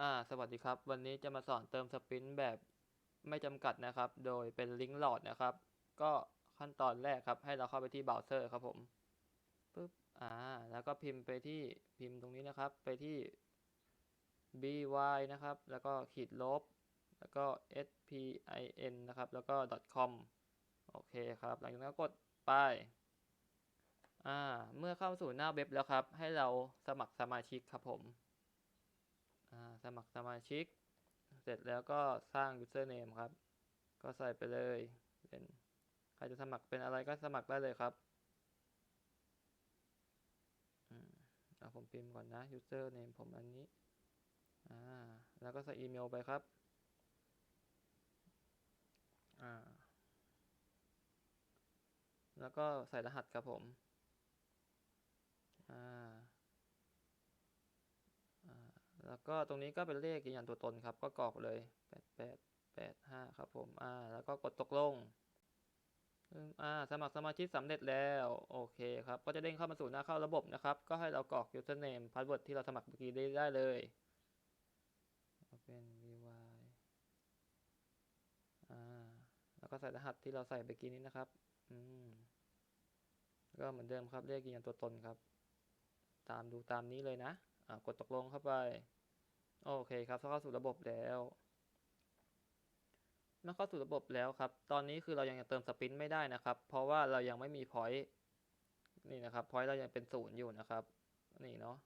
อ่าสวัสดีครับ วันนี้จะมาสอนเติมสปรินต์แบบไม่จำกัดนะครับ โดยเป็นลิงก์หลอดนะครับ ก็ขั้นตอนแรกครับให้เราเข้าไปที่เบราว์เซอร์ครับผมปึ๊บอ่าแล้วก็พิมพ์ไปที่พิมพ์ตรงนี้นะครับ ไปที่ by นะครับ แล้วก็ขีดลบ แล้วก็ spin นะครับ แล้วก็ .com โอเคครับ หลังจากนั้นก็กดไปอ่าเมื่อเข้าสู่หน้าเว็บแล้วครับ ให้เราสมัครสมาชิกครับผม สมัครสมาชิก เสร็จแล้วก็สร้าง username ครับ ก็ใส่ไปเลยเป็นใครจะสมัครเป็นอะไรก็สมัครได้เลยครับอเอาผมพิมพ์ก่อนนะ username ผมอันนี้ อ่า แล้วก็ใส่อีเมลไปครับ อ่า แล้วก็ใส่รหัสครับผม อ่า อ่า แล้วก็ตรงนี้ก็เป็นเลขยืนยันตัวตนครับ ก็กรอกเลยแปดแปดแปดห้าครับผมอ่าแล้วก็กดตกลงอ่าสมัครสมาชิกสำเร็จแล้ว โอเคครับ ก็จะเด้งเข้ามาสู่หน้าเข้าระบบนะครับ ก็ให้เรากรอก username password ที่เราสมัครเมื่อกี้ได้ได้เลยเป็น vy อ่าแล้วก็ใส่รหัสที่เราใส่เมื่อกี้นี้นะครับ อืมก็เหมือนเดิมครับเลขยืนยันตัวตนครับ ตามดูตามนี้เลยนะ อ่ากดตกลงเข้าไป โอเคครับเข้าสู่ระบบแล้วเมื่อเข้าสู่ระบบแล้วครับ ตอนนี้คือเรายังเติมสปินไม่ได้นะครับ เพราะว่าเรายังไม่มีพอยต์นี่นะครับพอยต์เรายังเป็นศูนย์อยู่นะครับ นี่เนาะ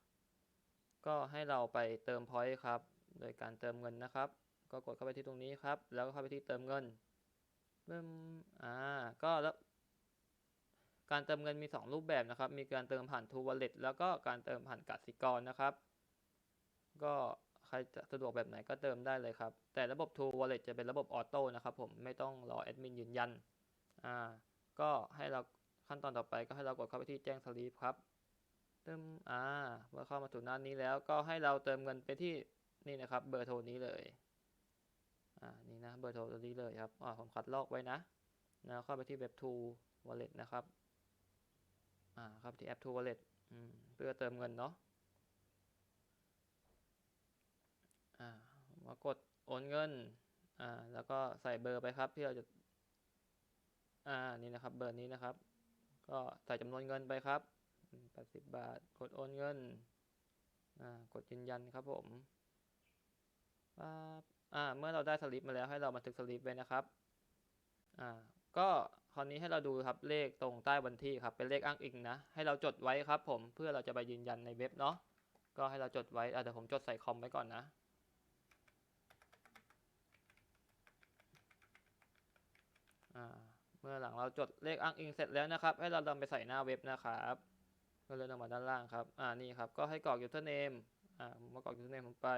ก็ให้เราไปเติมพอยต์ครับ โดยการเติมเงินนะครับ ก็กดเข้าไปที่ตรงนี้ครับ แล้วก็เข้าไปที่เติมเงินเริ่มอ่า ก็แล้วการเติมเงินมี 2 รูปแบบนะครับ มีการเติมผ่าน True Wallet แล้วก็การเติมผ่านกสิกรนะครับ ก็ ครจะสะดวกแบบไหนก็เติมได้เลยครับ แต่ระบบ True Wallet จะเป็นระบบออโต้นะครับผมไม่ต้องรอแอดมินยืนยันอ่าก็ให้เราขั้นตอนต่อไปก็ให้เรากดเข้าไปที่แจ้งสลิปครับเติมอ่าเมื่อเข้ามาถึงหน้านี้แล้วก็ให้เราเติมเงินไปที่นี่นะครับเบอร์โทรนี้เลยอ่านี่นะเบอร์โทรตัวนี้เลยครับอ่าผมคัดลอกไว้นะแล้วเข้าไปที่เว็บ True Wallet นะครับอ่าครับที่แอป True Wallet อืมเพื่อเติมเงินเนาะ อ่ามากดโอนเงินอ่าแล้วก็ใส่เบอร์ไปครับที่เราจะอ่านี่นะครับเบอร์นี้นะครับ ก็ใส่จำนวนเงินไปครับแปดสิบบาทกดโอนเงินอ่ากดยืนยันครับผมปั๊บอ่าเมื่อเราได้สลิปมาแล้วให้เราบันทึกสลิปไว้นะครับอ่าก็คราวนี้ให้เราดูครับเลขตรงใต้วันที่ครับเป็นเลขอ้างอิงนะ ให้เราจดไว้ครับผมเพื่อเราจะไปยืนยันในเว็บเนาะก็ให้เราจดไว้อะเดี๋ยวผมจดใส่คอมไว้ก่อนนะ อ่า เมื่อหลังเราจดเลขอ้างอิงเสร็จแล้วนะครับ ให้เรานำไปใส่หน้าเว็บนะครับก็เลยลงมาด้านล่างครับ อ่า นี่ครับ ก็ให้กรอก username อ่ามากรอก username ผมไป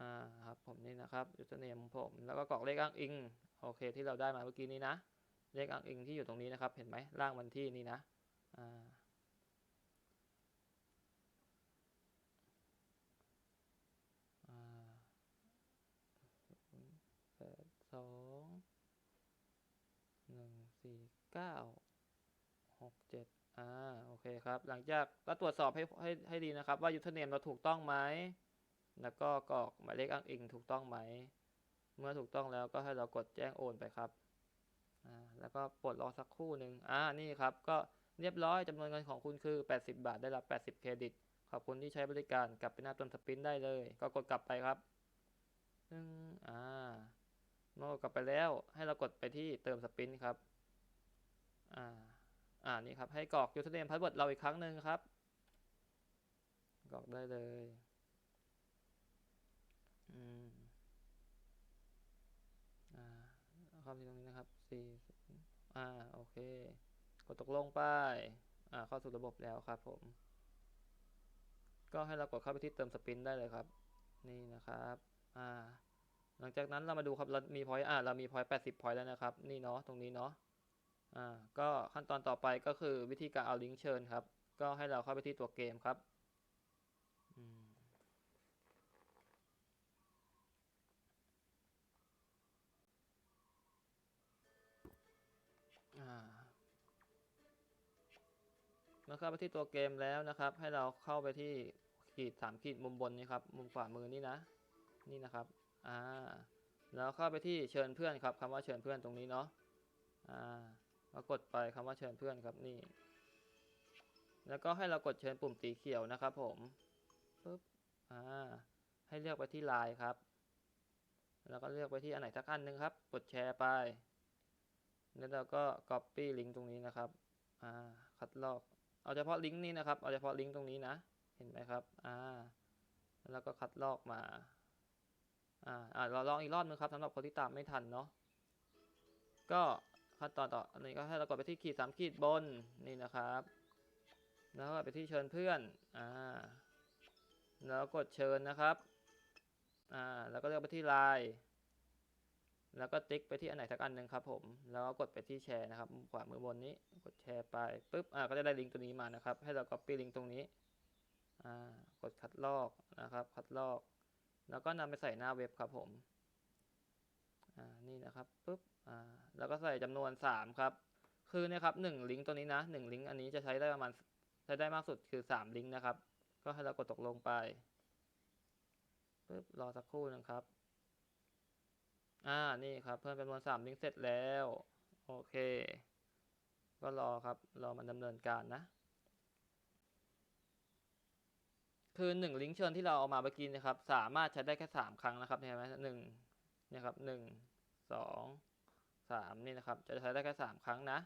อ่า ครับ ผมนี่นะครับ username ผม แล้วก็กรอกเลขอ้างอิง โอเค ที่เราได้มาเมื่อกี้นี้นะ เลขอ้างอิงที่อยู่ตรงนี้นะครับ เห็นไหมล่างวันที่นี้นะ อ่าอ่าแปดส องหนึ่งสี่เก้าหกเจ็ดอ่าโอเคครับ หลังจากก็ตรวจสอบให้ให้ให้ดีนะครับ ว่า username เราถูกต้องไหมแล้วก็กรอกหมายเลขอ้างอิงถูกต้องไหม เมื่อถูกต้องแล้วก็ให้เรากดแจ้งโอนไปครับอ่าแล้วก็ปลดรอสักครู่หนึ่งอ่านี่ครับ ก็เรียบร้อยจำนวนเงินของคุณคือ 80 บาทได้รับ 80 เครดิต ขอบคุณที่ใช้บริการกลับไปหน้าต้นสปินได้เลย ก็กดกลับไปครับซึ่งอ่า เมื่อกดกลับไปแล้วให้เรากดไปที่เติมสปรินต์ครับ อ่า อ่า นี่ครับ ให้กรอก username password เราอีกครั้งหนึ่งครับ กรอกได้เลย อืม อ่าข้าที่ตรงนี้นะครับสี่อ่า โอเค กดตกลงไป อ่า เข้าสู่ระบบแล้วครับผม ก็ให้เรากดเข้าไปที่เติมสปรินต์ได้เลยครับ นี่นะครับ อ่า หลังจากนั้นเรามาดูครับเรามีพอยต์อ่าเรามีพอยต์แปดสิบพอยต์แล้วนะครับ นี่เนาะตรงนี้เนาะอ่าก็ขั้นตอนต่อไปก็คือวิธีการเอาลิงก์เชิญครับ ก็ให้เราเข้าไปที่ตัวเกมครับอืมอ่าเมื่อเข้าไปที่ตัวเกมแล้วนะครับ ให้เราเข้าไปที่ขีดสามขีดมุมบนนี้ครับ มุมขวามือนี่นะ นี่นะครับ อ่าแล้วเข้าไปที่เชิญเพื่อนครับคำว่าเชิญเพื่อนตรงนี้เนาะอ่าก็กดไปคำว่าเชิญเพื่อนครับนี่ แล้วก็ให้เรากดเชิญปุ่มสีเขียวนะครับผมปึ๊บอ่าให้เลือกไปที่ไลน์ครับ แล้วก็เลือกไปที่อันไหนสักอันหนึ่งครับ กดแชร์ไป แล้วเราก็ copy ลิงก์ตรงนี้นะครับอ่าคัดลอกเอาเฉพาะลิงก์นี้นะครับ เอาเฉพาะลิงก์ตรงนี้นะ เห็นไหมครับ อ่า แล้วก็คัดลอกมา อ่าอ่าเราลองอีกรอบนึงครับสำหรับคนที่ตามไม่ทันเนาะก็ขั้นตอนต่ออันนี้ก็ให้เรากดไปที่ขีดสามขีดบนนี่นะครับ แล้วก็ไปที่เชิญเพื่อนอ่าแล้วกดเชิญนะครับอ่าแล้วก็เลือกไปที่ไลน์แล้วก็ติ๊กไปที่อันไหนสักอันหนึ่งครับผมแล้วก็กดไปที่แชร์นะครับขวามือบนนี้กดแชร์ไปปุ๊บอ่าก็จะได้ลิงก์ตัวนี้มานะครับ ให้เรา copy ลิงก์ตรงนี้อ่ากดคัดลอกนะครับคัดลอก แล้วก็นำไปใส่หน้าเว็บครับผมอ่านี่นะครับปุ๊บอ่าแล้วก็ใส่จำนวนสามครับ คือเนะครับหนึ่งลิงก์ตัวนี้นะหนึ่งลิงก์อันนี้จะใช้ได้ประมาณใช้ได้มากสุดคือสามลิงก์นะครับ ก็ให้เรากดตกลงไปปุ๊บรอสักครู่นึงครับ อ่า นี่ครับ เพิ่มจำนวนสามลิงก์เสร็จแล้ว โอเค ก็รอครับ รอมันดำเนินการนะ คือหนึ่งลิงก์เชิญที่เราเอามาเมื่อกี้นะครับ สามารถใช้ได้แค่สามครั้งนะครับเห็นไหมหนึ่งเนี่ยครับหนึ่งสองสามนี่นะครับ จะใช้ได้แค่สามครั้งนะ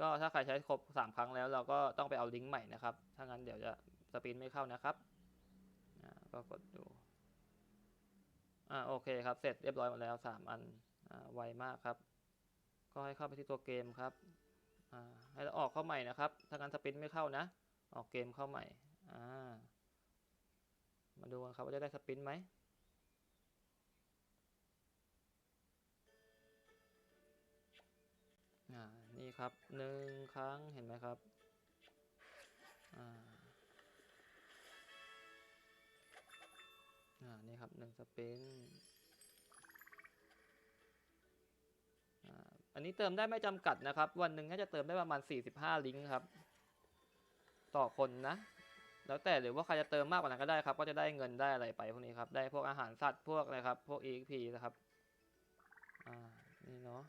ก็ถ้าใครใช้ครบสามครั้งแล้วเราก็ต้องไปเอาลิงก์ใหม่นะครับ ถ้างั้นเดี๋ยวจะสปินไม่เข้านะครับก็กดดูอ่าโอเคครับ เสร็จเรียบร้อยหมดแล้วสามอันอ่าไวมากครับ ก็ให้เข้าไปที่ตัวเกมครับอ่าให้เราออกเข้าใหม่นะครับ ถ้างั้นสปินไม่เข้านะ ออกเกมเข้าใหม่อ่า มาดูกันครับว่าจะได้สปินไหมอ่านี่ครับหนึ่งครั้งเห็นไหมครับอ่าอ่านี่ครับหนึ่งสปินอ่าอันนี้เติมได้ไม่จำกัดนะครับ วันหนึ่งน่าจะเติมได้ประมาณ 45 ลิงก์ครับ ต่อคนนะ แล้วแต่หรือว่าใครจะเติมมากกว่านั้นก็ได้ครับ ก็จะได้เงินได้อะไรไปพวกนี้ครับ ได้พวกอาหารสัตว์พวกอะไรครับ พวก EXP นะครับ อ่า นี่เนาะ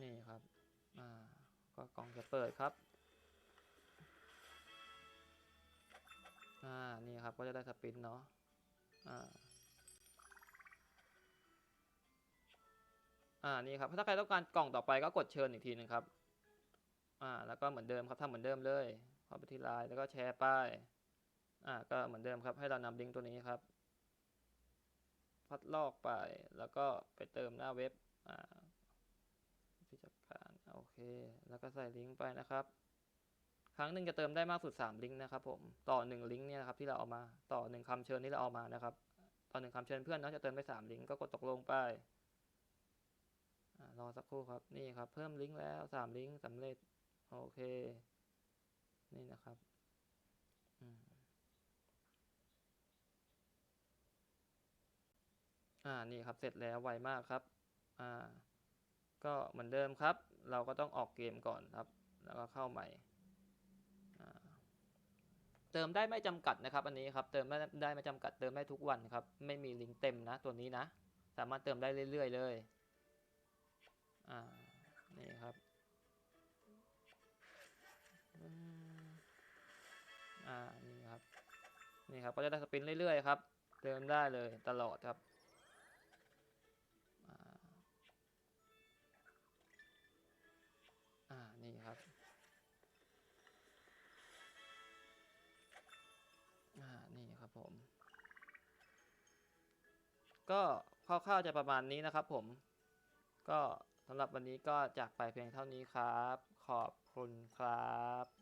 นี่ครับ อ่า ก็กล่องจะเปิดครับ อ่า นี่ครับ ก็จะได้สปินเนาะ อ่า อ่านี่ครับถ้าใครต้องการกล่องต่อไปก็กดเชิญอีกทีหนึ่งครับอ่าแล้วก็เหมือนเดิมครับทำเหมือนเดิมเลยเข้าไปที่ไลน์แล้วก็แชร์ป้ายอ่าก็เหมือนเดิมครับ ให้เรานำลิงก์ตัวนี้ครับพัดลอกไปแล้วก็ไปเติมหน้าเว็บอ่าที่จัดการโอเค แล้วก็ใส่ลิงก์ไปนะครับ ครั้งหนึ่งจะเติมได้มากสุด 3 ลิงก์นะครับผมต่อ 1 ลิงก์เนี่ยครับที่เราเอามาต่อ 1คำเชิญที่เราเอามานะครับ ต่อ 1คำเชิญเพื่อนเนาะจะเติมได้3ลิงก์ก็กดตกลงไป รอสักครู่ครับ นี่ครับ เพิ่มลิงก์แล้ว3ลิงก์สำเร็จ โอเค นี่นะครับอ่า นี่ครับ เสร็จแล้วไวมากครับ อ่า ก็เหมือนเดิมครับ เราก็ต้องออกเกมก่อนครับ แล้วก็เข้าใหม่ อ่าเติมได้ไม่จำกัดนะครับ อันนี้ครับเติมไม่ได้ไม่จำกัดเติมได้ทุกวันครับ ไม่มีลิงก์เต็มนะตัวนี้นะ สามารถเติมได้เรื่อยๆเลย นี่ครับก็จะได้สปินเรื่อยๆครับเติมได้เลยตลอดครับอ่าอ่านี่ครับอ่านี่ครับผม ก็คร่าวๆจะประมาณนี้นะครับผม ก็สำหรับวันนี้ก็จากไปเพียงเท่านี้ครับ ขอบคุณครับ